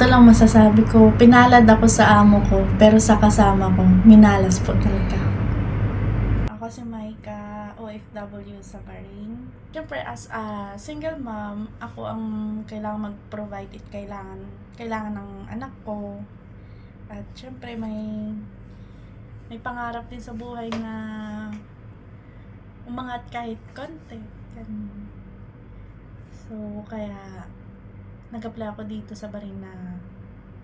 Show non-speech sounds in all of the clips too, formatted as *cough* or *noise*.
Ito lang masasabi ko, pinalad ako sa amo ko, pero sa kasama ko, minalas po talaga. Ako si Maika, OFW sa Bahrain. Siyempre, as a single mom, ako ang kailangan mag-provide it kailangan, kailangan ng anak ko. At siyempre, may may pangarap din sa buhay na umangat kahit konti. So, kaya nag-apply ako dito sa Bahrain na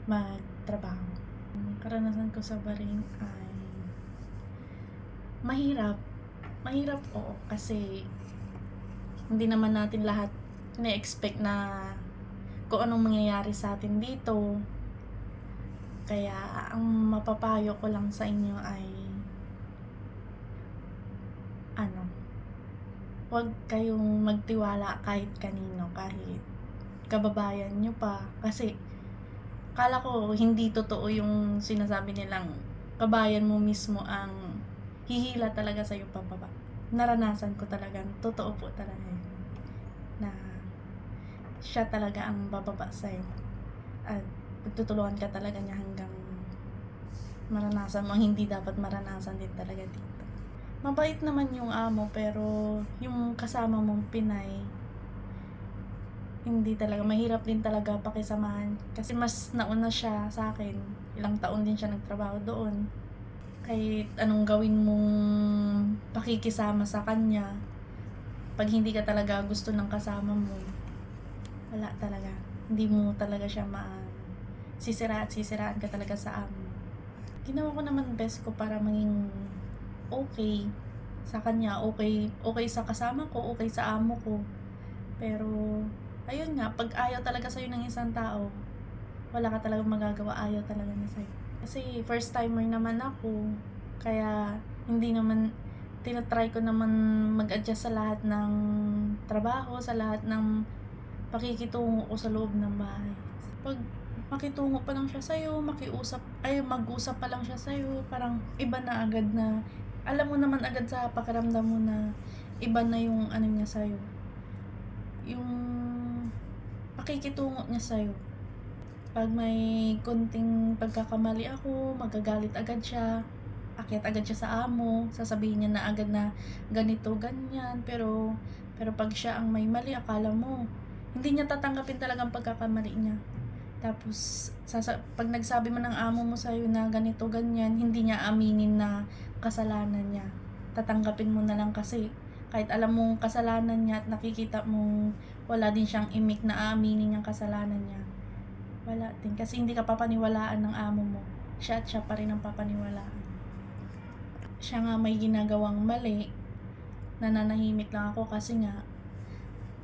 magtrabaho. Karanasan ko sa Bahrain ay mahirap. Mahirap oo kasi hindi naman natin lahat na-expect na kung anong mangyayari sa atin dito. Kaya ang mapapayo ko lang sa inyo ay ano, huwag kayong magtiwala kahit kanino, kahit kababayan nyo pa. Kasi, kala ko hindi totoo yung sinasabi nilang kabayan mo mismo ang hihila talaga sa'yo pababa. Naranasan ko talaga, totoo po talaga yun. Na siya talaga ang bababa sa'yo. At tutulungan ka talaga niya hanggang maranasan mo hindi dapat maranasan din talaga dito. Mabait naman yung amo pero yung kasama mong Pinay hindi talaga mahirap din talaga pakisamahan. Kasi mas nauna siya sa akin. Ilang taon din siya nagtrabaho doon. Kahit anong gawin mong pakikisama sa kanya pag hindi ka talaga gusto ng kasama mo wala talaga. Hindi mo talaga siya ma sisira at sisiraan ka talaga sa amo. Ginawa ko naman best ko para maging okay sa kanya okay okay sa kasama ko okay sa amo ko. Pero ayun nga, pag ayaw talaga sa'yo ng isang tao, wala ka talagang magagawa, ayaw talaga na sa'yo. Kasi first timer naman ako, kaya hindi naman, tinatry ko naman mag-adjust sa lahat ng trabaho, sa lahat ng pakikitungo ko sa loob ng bahay. Pag makitungo pa lang siya sa'yo, makiusap, ay mag-usap pa lang siya sa'yo, parang iba na agad na, alam mo naman agad sa pakiramdam mo na iba na yung ano niya sa'yo. Yung pakikitungo niya sa'yo. Pag may konting pagkakamali ako, magagalit agad siya. Akyat agad siya sa amo. Sasabihin niya na agad na ganito, ganyan. Pero, pero pag siya ang may mali, akala mo, hindi niya tatanggapin talagang pagkakamali niya. Tapos, sasa, pag nagsabi mo ng amo mo sa'yo na ganito, ganyan, hindi niya aminin na kasalanan niya. Tatanggapin mo na lang kasi kahit alam mong kasalanan niya at nakikita mong wala din siyang imik na aaminin niyang kasalanan niya. Wala din. Kasi hindi ka papaniwalaan ng amo mo. Siya at siya pa rin ang papaniwalaan. Siya nga may ginagawang mali. Nananahimik lang ako kasi nga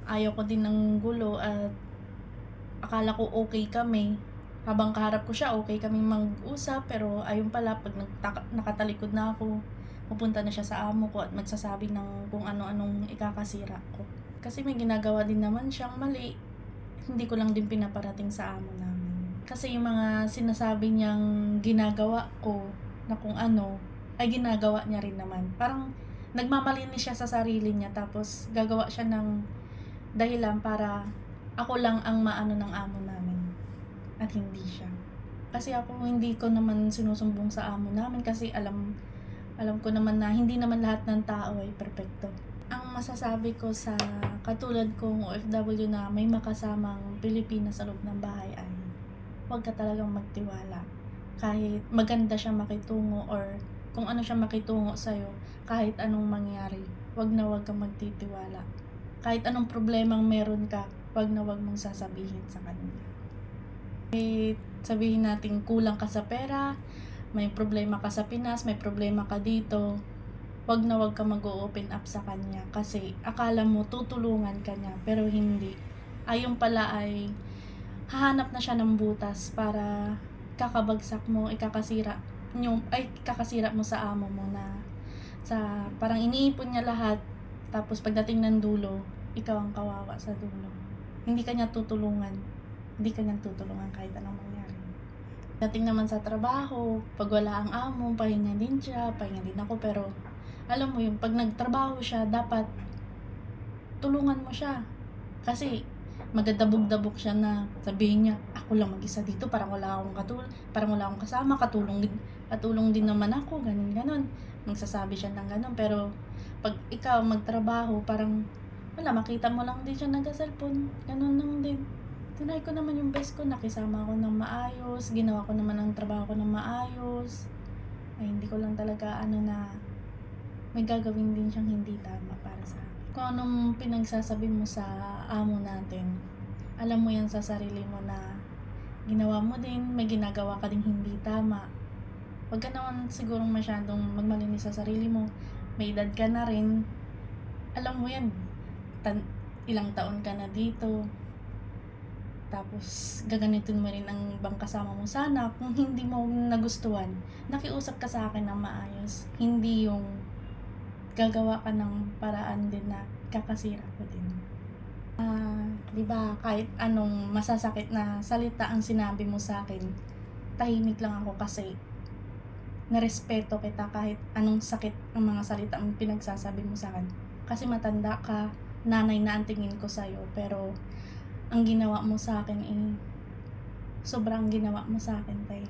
ayaw ko din ng gulo at akala ko okay kami. Habang kaharap ko siya, okay kami mag-usap. Pero ayun pala, pag nakatalikod na ako, pupunta na siya sa amo ko at magsasabi ng kung ano-anong ikakasira ko. Kasi may ginagawa din naman siyang mali. Hindi ko lang din pinaparating sa amo namin. Kasi yung mga sinasabi niyang ginagawa ko na kung ano, ay ginagawa niya rin naman. Parang nagmamalinis siya sa sarili niya tapos gagawa siya ng dahilan para ako lang ang maano ng amo namin at hindi siya. Kasi ako hindi ko naman sinusumbong sa amo namin kasi alam alam ko naman na hindi naman lahat ng tao ay perpekto. Ang masasabi ko sa katulad kong OFW na may makasamang Pilipinas sa loob ng bahay ay huwag ka talagang magtiwala. Kahit maganda siya makitungo or kung ano siya makitungo sa'yo, kahit anong mangyari, huwag na huwag kang magtitiwala. Kahit anong problemang meron ka, huwag na huwag mong sasabihin sa kanya. Eh, sabihin natin kulang ka sa pera, may problema ka sa Pinas, may problema ka dito, wag na wag ka mag-open up sa kanya kasi akala mo tutulungan ka niya pero hindi. Ayun pala ay hahanap na siya ng butas para kakabagsak mo, ikakasira yung ay kakasira mo sa amo mo na sa parang iniipon niya lahat tapos pagdating ng dulo, ikaw ang kawawa sa dulo. Hindi ka niya tutulungan. Hindi ka niya tutulungan kahit anong. Dating naman sa trabaho, pag wala ang amo, pahinga din siya, pahinga din ako, pero alam mo yung pag nagtrabaho siya, dapat tulungan mo siya. Kasi magadabog-dabog siya na sabihin niya, ako lang mag-isa dito, parang wala akong katul parang wala akong kasama, katulong din, katulong din naman ako, ganun, ganun. Magsasabi siya ng ganun, pero pag ikaw magtrabaho, parang wala, makita mo lang din siya nag-cellphone, ganun lang din. Tinry ko naman yung best ko, nakisama ako ng maayos, ginawa ko naman ang trabaho ko ng maayos. Ay, hindi ko lang talaga ano na may gagawin din siyang hindi tama para sa akin. Kung anong pinagsasabi mo sa amo natin, alam mo yan sa sarili mo na ginawa mo din, may ginagawa ka ding hindi tama. Huwag ka naman sigurong masyadong magmalinis sa sarili mo. May edad ka na rin. Alam mo yan, tan- ilang taon ka na dito. Tapos, gagamitin mo rin ang ibang kasama mo. Sana, kung hindi mo nagustuhan, nakiusap ka sa akin ng maayos. Hindi yung gagawa ka ng paraan din na kakasira ko din. Ah, 'di ba, kahit anong masasakit na salita ang sinabi mo sa akin, tahimik lang ako kasi narespeto kita kahit anong sakit ang mga salita ang pinagsasabi mo sa akin. Kasi matanda ka, nanay na ang tingin ko sa'yo, pero ang ginawa mo sa akin eh, sobrang ginawa mo sa akin, tay.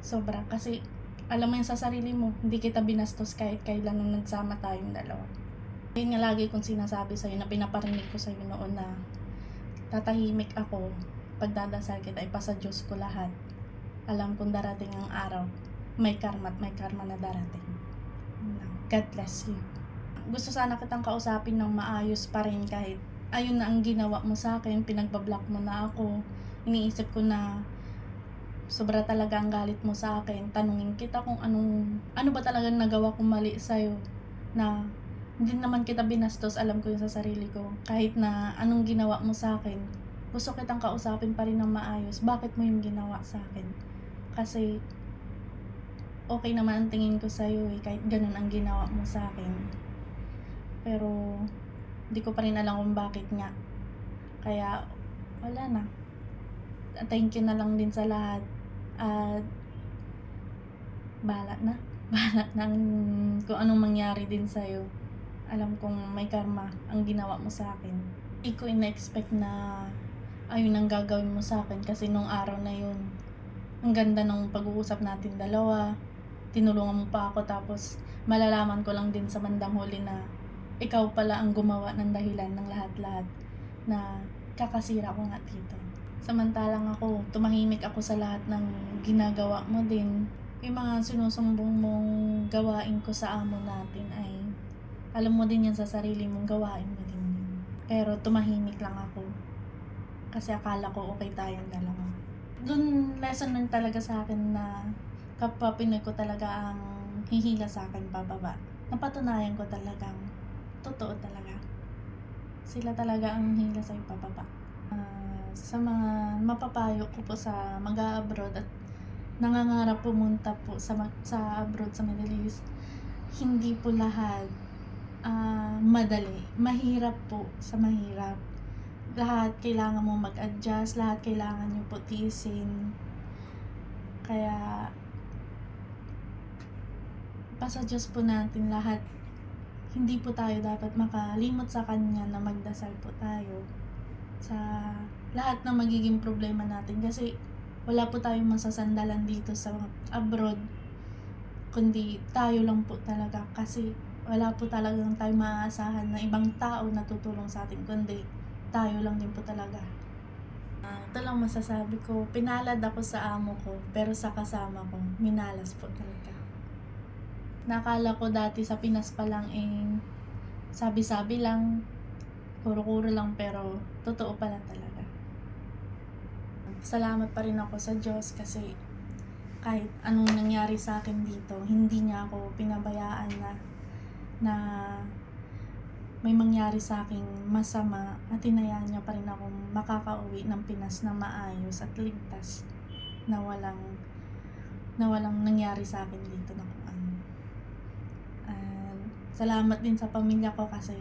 Sobra. Kasi, alam mo yun sa sarili mo, hindi kita binastos kahit kailan nung nagsama tayong dalawa. Yun nga lagi kong sinasabi sa'yo na pinaparinig ko sa'yo noon na tatahimik ako, pagdadasal kita, ipasa Diyos ko lahat. Alam kong darating ang araw, may karma at may karma na darating. God bless you. Gusto sana kitang kausapin ng maayos pa rin kahit ayun na ang ginawa mo sa akin, pinagbablock mo na ako. Iniisip ko na sobra talaga ang galit mo sa akin. Tanungin kita kung anong, ano ba talaga nagawa kong mali sa'yo na hindi naman kita binastos, alam ko yun sa sarili ko. Kahit na anong ginawa mo sa akin, gusto kitang kausapin pa rin ng maayos. Bakit mo yung ginawa sa akin? Kasi, okay naman ang tingin ko sa'yo eh, kahit ganun ang ginawa mo sa akin. Pero, di ko pa rin alam kung bakit nga. Kaya, wala na. Thank you na lang din sa lahat. At, bahala na. *laughs* Bahala ng kung anong mangyari din sa'yo. Alam kong may karma ang ginawa mo sa akin. Hindi ko in-expect na ayun ang gagawin mo sa akin kasi nung araw na yun, ang ganda ng pag-uusap natin dalawa. Tinulungan mo pa ako tapos malalaman ko lang din sa bandang huli na ikaw pala ang gumawa ng dahilan ng lahat-lahat na kakasira ko nga dito. Samantalang ako, tumahimik ako sa lahat ng ginagawa mo din. Yung mga sinusumbong mong gawain ko sa amo natin ay alam mo din yan sa sarili mong gawain mo din. Pero tumahimik lang ako. Kasi akala ko okay tayong dalawa. Doon lesson lang talaga sa akin na kapwa Pinoy ko talaga ang hihila sa akin pababa. Napatunayan ko talagang totoo talaga. Sila talaga ang hila sa pababa. Ah, sa mga mapapayo ko po sa mag-abroad at nangangarap pumunta po sa sa abroad sa Middle East, hindi po lahat ah, madali. Mahirap po sa mahirap. Lahat kailangan mo mag-adjust, lahat kailangan nyo po tiisin. Kaya, pasa Diyos po natin lahat hindi po tayo dapat makalimot sa Kanya na magdasal po tayo sa lahat ng magiging problema natin kasi wala po tayong masasandalan dito sa abroad kundi tayo lang po talaga kasi wala po talagang tayo maaasahan na ibang tao na tutulong sa atin kundi tayo lang din po talaga. Ah, ito lang masasabi ko, pinalad ako sa amo ko pero sa kasama ko, minalas po talaga. Nakala ko dati sa Pinas pa lang eh, sabi-sabi lang, kuro-kuro lang pero totoo pala talaga. Salamat pa rin ako sa Diyos kasi kahit anong nangyari sa akin dito, hindi niya ako pinabayaan na na may mangyari sa aking masama at hinayaan niya pa rin akong makakauwi ng Pinas na maayos at ligtas na walang na walang nangyari sa akin dito na salamat din sa pamilya ko kasi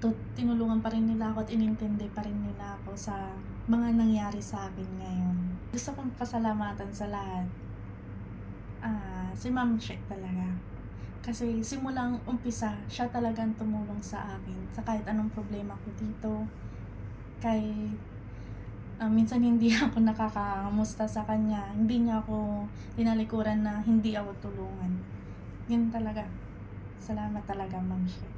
to, tinulungan pa rin nila ako at inintindi pa rin nila ako sa mga nangyari sa akin ngayon. Gusto kong pasalamatan sa lahat. Ah, si Ma'am Che talaga. Kasi simulang umpisa, siya talagang tumulong sa akin sa kahit anong problema ko dito. Kahit ah, minsan hindi *laughs* ako nakakamusta sa kanya, hindi niya ako tinalikuran na hindi ako tulungan. Yun talaga. Salamat talaga, Ma'am She.